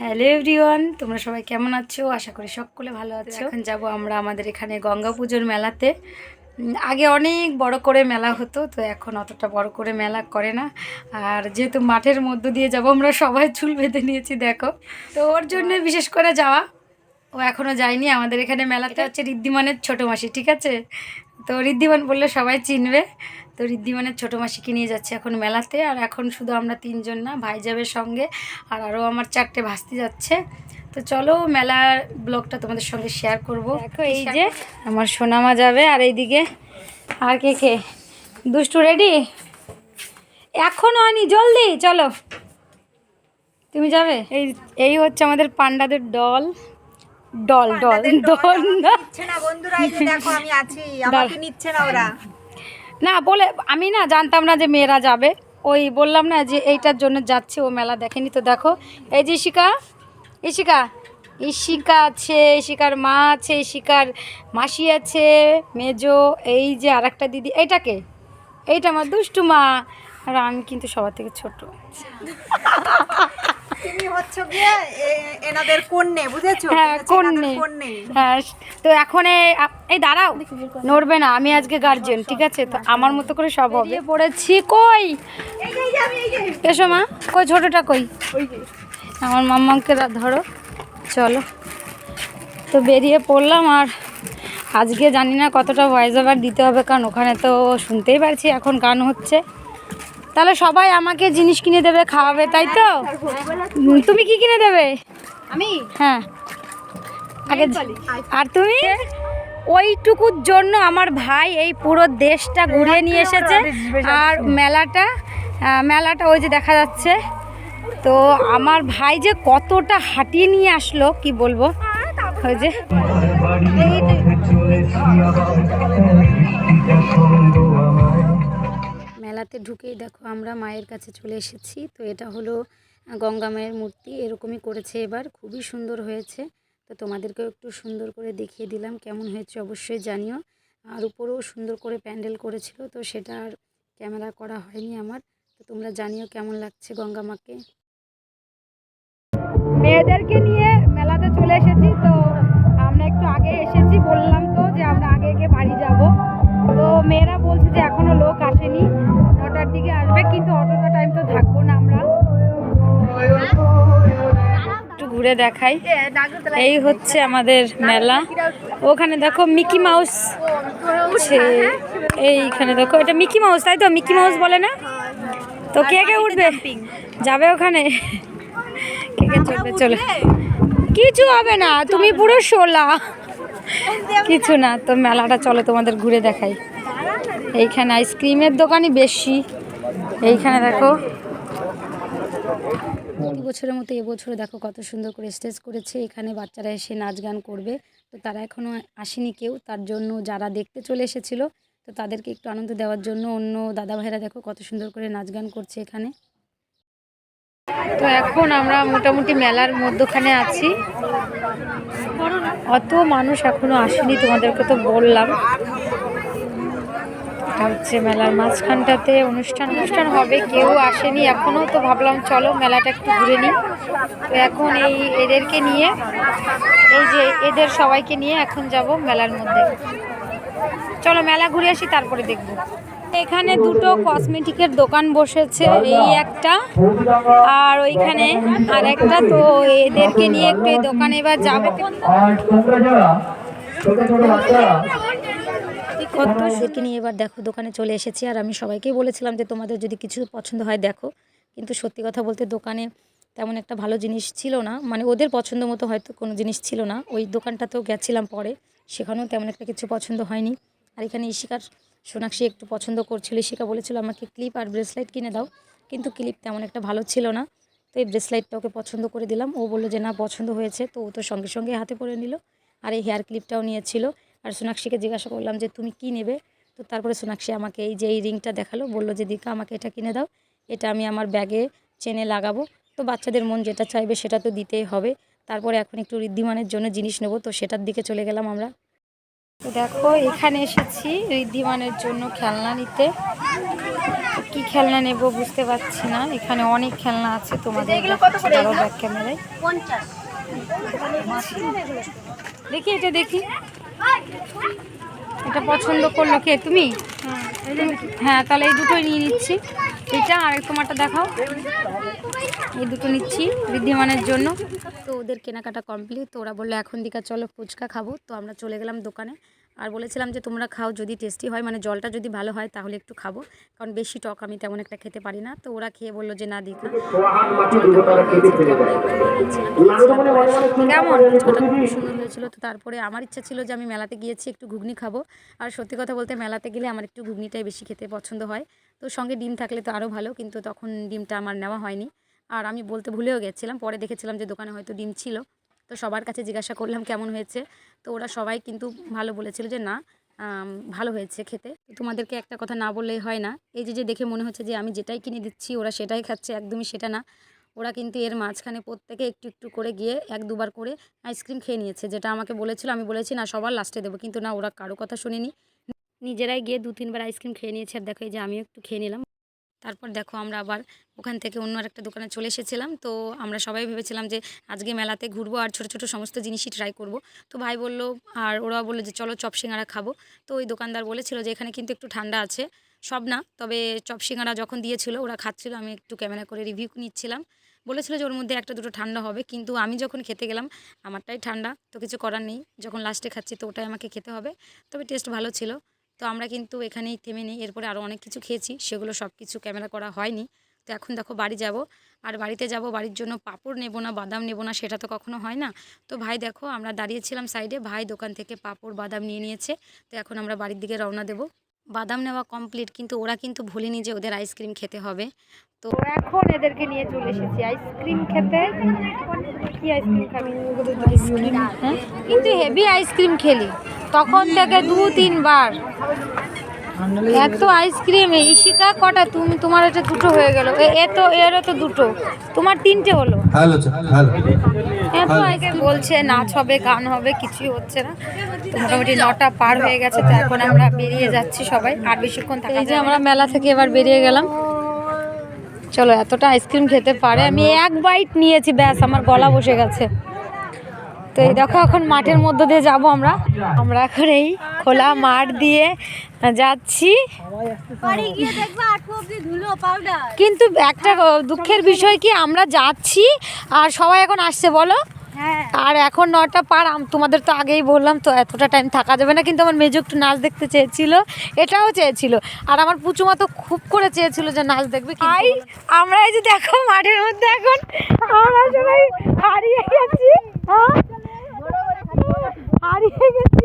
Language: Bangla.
হ্যালো এভরিওয়ান তোমরা সবাই কেমন আছো? আশা করি সকলে ভালো আছো। এখন যাব আমরা আমাদের এখানে গঙ্গা পুজোর মেলাতে। আগে অনেক বড় করে মেলা হতো তো এখন অতটা বড় করে মেলা করে না। আর যেহেতু মাঠের মধ্য দিয়ে যাব আমরা সবাই চুল বেঁধে নিয়েছি দেখো। তো ওর জন্য বিশেষ করে যাওয়া। ও এখনও যায়নি আমাদের এখানে মেলাতে হচ্ছে ঋদ্ধিমানের ছোটো মাসি ঠিক আছে? তো ঋদ্ধিমান বললে সবাই চিনবে। তো ঋদ্ধিমানের ছোটো মাসিকে নিয়ে যাচ্ছে এখন মেলাতে আর এখন শুধু আমরা তিনজন না ভাই যাবে সঙ্গে আর আরও আমার চারটে ভাসতে যাচ্ছে। তো চলো মেলার ব্লগটা তোমাদের সঙ্গে শেয়ার করব। দেখো এই যে আমার সোনামা যাবে আর এইদিকে আর কে কে? দুষ্টু রেডি এখনও আনি জলদি চলো। তুমি যাবে? এই এই হচ্ছে আমাদের পান্ডাদের ডল ডল ডল দল না না বন্ধুরা দেখো আমি আছি। আমাকে নিচ্ছে না ওরা। না, বলে আমি না জানতাম না যে মেয়েরা যাবে। ওই বললাম না যে এইটার জন্য যাচ্ছে, ও মেলা দেখেনি তো, দেখো। এই যে ইশিকা ইশিকা ইশিকা আছে ইশিকার মা আছে ইশিকার মাসি আছে, মেজো, এই যে আর একটা দিদি এইটাকে এইটা আমার দুষ্টু মা। আর আমি কিন্তু সবার থেকে ছোট। তুমি হচ্ছে গিয়ে এনাদের কন্যে বুঝেছ? হ্যাঁ কন্যে। কন্যে। হ্যাঁ তো এখন এই দাঁড়াও নড়বে না আমি আজকে গার্জেন ঠিক আছে? তো আমার মতো করে সব হবে। পড়েছি কই? এই যে, এই যে, আমি এই যে। এসো মা কই ছোটটা কই? আমার মাম্মাকে ধরো চলো। তো বেরিয়ে পড়লাম আর আজকে জানি না কতটা ভয়েস ওভার দিতে হবে কারণ ওখানে তো শুনতেই পারছি এখন গান হচ্ছে। তাহলে সবাই আমাকে জিনিস কিনে দেবে খাওয়াবে তাই তো? তুমি কি কিনে দেবে? আমি? হ্যাঁ। আগে আর তুমি? ওইটুকুর জন্য আমার ভাই এই পুরো দেশটা ঘুরে নিয়ে এসেছে। আর মেলাটা মেলাটা ওই যে দেখা যাচ্ছে। তো আমার ভাই যে কতটা হাঁটিয়ে নিয়ে আসলো কি বলব? ওই যে। মেলাতে ঢুকেই দেখো আমরা মায়ের কাছে চলে এসেছি। তো এটা হলো গঙ্গা মায়ের মূর্তি। এরকমই করেছে এবার। খুবই সুন্দর হয়েছে। তো তোমাদেরকেও একটু সুন্দর করে দেখিয়ে দিলাম। কেমন হয়েছে অবশ্যই জানিও। আর উপরেও সুন্দর করে প্যান্ডেল করেছিল। তো সেটা আর ক্যামেরা করা হয়নি আমার। তো তোমরা জানিও কেমন লাগছে গঙ্গা মাকে। মেয়েদেরকে নিয়ে ঘুরে দেখাই। এই হচ্ছে আমাদের মেলা। ওখানে দেখো মিকি মাউস এইখানে দেখো, এটা মিকি মাউস, তাই তো? মিকি মাউস বলে না? তো কে কে উঠবে? যাবে ওখানে? কে কে চলবে? চলো। কিছু হবে না, তুমি পুরো শোলা। কিছু না, তো মেলাটা চলো তোমাদের ঘুরে দেখাই। এইখানে আইসক্রিমের দোকানই বেশি। এইখানে দেখো। প্রতি বছরের মতো এবছরে দেখো কত সুন্দর করে স্টেজ করেছে। এখানে বাচ্চারা এসে নাচ গান করবে। তো তারা এখনও আসেনি কেউ। তার জন্য যারা দেখতে চলে এসেছিল তো তাদেরকে একটু আনন্দ দেওয়ার জন্য অন্য দাদা ভাইরা দেখো কত সুন্দর করে নাচ গান করছে এখানে। তো এখন আমরা মোটামুটি মেলার মধ্যখানে আছি। অত মানুষ এখনও আসেনি তোমাদেরকে তো বললাম। এটা হচ্ছে মেলার মাঝখানটাতে অনুষ্ঠান অনুষ্ঠান হবে, কেউ আসেনি, এখনও তো ভাবলাম চলো মেলাটা একটু ঘুরে নিই। তো এখন এই এদেরকে নিয়ে, এই যে এদের সবাইকে নিয়ে এখন যাব মেলার মধ্যে। চলো মেলা ঘুরে আসি, তারপরে দেখব। এখানে দুটো কসমেটিকের দোকান বসেছে, এই একটা, আর ওইখানে আর একটা, তো এদেরকে নিয়ে একটু এই দোকানে এবার যাব। কত নিয়ে এবার দেখো দোকানে চলে এসেছি। আর আমি সবাইকেই বলেছিলাম যে তোমাদের যদি কিছু পছন্দ হয় দেখো। কিন্তু সত্যি কথা বলতে দোকানে তেমন একটা ভালো জিনিস ছিল না। মানে ওদের পছন্দ মতো হয়তো কোনো জিনিস ছিল না। ওই দোকানটাতেও গেছিলাম পরে। সেখানেও তেমন একটা কিছু পছন্দ হয়নি। আর এখানে ইশিকার সোনাক্ষী একটু পছন্দ করছিল। ইশিকা বলেছিল আমাকে ক্লিপ আর ব্রেসলাইট কিনে দাও। কিন্তু ক্লিপ তেমন একটা ভালো ছিল না। তো এই ব্রেসলাইটটা ওকে পছন্দ করে দিলাম। ও বলল যে না পছন্দ হয়েছে। তো ও তো সঙ্গে সঙ্গে হাতে পরে নিল। আর এই হেয়ার ক্লিপটাও নিয়েছিল। আর সোনাক্ষীকে জিজ্ঞাসা করলাম যে তুমি কি নেবে? তো তারপরে সোনাক্ষী আমাকে এই যে এই রিংটা দেখাল বলল যে দিকা আমাকে এটা কিনে দাও এটা আমি আমার ব্যাগে চেনে লাগাবো। তো বাচ্চাদের মন যেটা চাইবে সেটা তো দিতেই হবে। তারপরে এখন একটু ঋদ্ধিমানের জন্য জিনিস নেব তো সেটার দিকে চলে গেলাম আমরা। তো দেখো এখানে এসেছি ঋদ্ধিমানের জন্য খেলনা নিতে। কি খেলনা নেব বুঝতে পারছি না। এখানে অনেক খেলনা আছে তোমাদের এগুলো কত করে? দেখাচ্ছি, দাঁড়াও এগুলো? back camera য়। পঞ্চাশ। দেখি এটা দেখি। এটা পছন্দ করল কে? তুমি? হ্যাঁ তাহলে এই দুটোই নিয়ে নিচ্ছি। এটা আর তোমারটা দেখাও। এই দুটো নিচ্ছি বৃদ্ধিমানের জন্য। তো ওদের কেনাকাটা কমপ্লিট তো ওরা বলল, এখন দিকে চলো ফুচকা খাব। তো আমরা চলে গেলাম দোকানে। আর বলেছিলাম যে তোমরা খাও যদি টেস্টি হয় মানে জলটা যদি ভালো হয় তাহলে একটু খাব। কারণ বেশি টক আমি তেমন একটা খেতে পারি না। তো ওরা খেয়ে বলল যে, না চিন্তা কেমন? খুব সুন্দর হয়েছিল। তো তারপরে আমার ইচ্ছা ছিল যে, আমি মেলাতে গিয়েছি, একটু ঘুগনি খাব। আর সত্যি কথা বলতে মেলাতে গেলে আমার একটু ঘুগনিটাই বেশি খেতে পছন্দ হয়। তো সঙ্গে ডিম থাকলে তো আরও ভালো, কিন্তু তখন ডিমটা আমার নেওয়া হয়নি। আর আমি বলতে ভুলেও গেছিলাম, পরে দেখেছিলাম যে দোকানে হয়তো ডিম ছিল। তো সবার কাছে জিজ্ঞাসা করলাম, কেমন হয়েছে? তো ওরা সবাই কিন্তু ভালো বলেছিল যে না ভালো হয়েছে খেতে। তোমাদেরকে একটা কথা না বললেই হয় না। এই যে যে দেখে মনে হচ্ছে যে আমি যেটাই কিনে দিচ্ছি, ওরা সেটাই খাচ্ছে, একদমই সেটা না। ওরা কিন্তু এর মাঝখানে প্রত্যেকে একটু একটু করে গিয়ে এক, দুবার করে আইসক্রিম খেয়ে নিয়েছে। যেটা আমাকে বলেছিল, আমি বলেছি, না, সবার লাস্টে দেবো। কিন্তু না, ওরা কারও কথা শুনিনি। নিজেরাই গিয়ে দু, তিনবার আইসক্রিম খেয়ে নিয়েছে। আর দেখো, এই যে আমিও একটু খেয়ে নিলাম। তারপর দেখো আমরা আবার ওখান থেকে অন্য আরেকটা দোকানে চলে এসেছিলাম। তো আমরা সবাই ভেবেছিলাম যে আজকে মেলাতে ঘুরবো আর ছোটো ছোটো সমস্ত জিনিসই ট্রাই করব। তো ভাই বলল আর ওরা বলল যে চলো চপ সিঙ্গারা খাব। তো ওই দোকানদার বলেছিল যে এখানে কিন্তু একটু ঠান্ডা আছে। সব না, তবে চপ সিঙ্গারা যখন দিয়েছিল ওরা খাচ্ছিল, আমি একটু ক্যামেরা করে রিভিউ নিচ্ছিলাম। বলেছিল যে ওর মধ্যে একটা দুটো ঠান্ডা হবে, কিন্তু আমি যখন খেতে গেলাম, আমারটাই ঠান্ডা, তো কিছু করার নেই। যখন লাস্টে খাচ্ছি, তো ওটাই আমাকে খেতে হবে। তবে টেস্ট ভালো ছিল। তো আমরা কিন্তু এখানেই থেমে নিই। এরপরে আরও অনেক কিছু খেয়েছি সেগুলো সব কিছু ক্যামেরা করা হয়নি। তো এখন দেখো বাড়ি যাব। আর বাড়িতে যাব বাড়ির জন্য পাপড় নেব না বাদাম নেব না সেটা তো কখনো হয় না। তো ভাই দেখো আমরা দাঁড়িয়েছিলাম সাইডে ভাই দোকান থেকে পাঁপড় বাদাম নিয়ে নিয়েছে। তো এখন আমরা বাড়ির দিকে রওনা দেবো। বাদাম নেওয়া কমপ্লিট কিন্তু ওরা কিন্তু ভুলেনি যে ওদের আইসক্রিম খেতে হবে। তো এখন এদেরকে নিয়ে চলে এসেছি। আইসক্রিম খেতে? কি আইসক্রিম খাবি? হ্যাঁ? কিন্তু হেভি আইসক্রিম খেলি। তখন থেকে দু তিনবার। এত আইসক্রিম ইশিকা কটা? তুমি তোমার এটা দুটো হয়ে গেল। এ তো এরও তো দুটো। তোমার তিনটে হলো। Hello hello. এত আইসক্রিম। বলছে নাচ হবে গান হবে কিছুই হচ্ছে না। তো মোটামুটি নটা পার হয়ে গেছে তো এখন আমরা বেরিয়ে যাচ্ছি সবাই। আর বেশিক্ষণ থাকা এই যে আমরা মেলা থেকে এবার বেরিয়ে গেলাম। চলো এতটা আইসক্রিম খেতে পারে। আমি এক বাইট নিয়েছি ব্যাস আমার গলা বসে গেছে। তো এই দেখো এখন মাঠের মধ্য দিয়ে যাব আমরা। আমরা এখন এই খোলা মাঠ দিয়ে যাচ্ছি। কিন্তু একটা দুঃখের বিষয় কি আমরা যাচ্ছি আর সবাই এখন আসছে বলো? হ্যাঁ। আর এখন নটা পার তোমাদের তো আগেই বললাম তো এতটা টাইম থাকা যাবে না কিন্তু আমার মেজো একটু নাচ দেখতে চেয়েছিল এটাও চেয়েছিল। আর আমার পুচুমা তো খুব করে চেয়েছিল যে নাচ দেখবে আই আমরা এই যে দেখো মাঠের মধ্যে এখন আমরা সবাই হারিয়ে গেছি। হারিয়ে গেছে।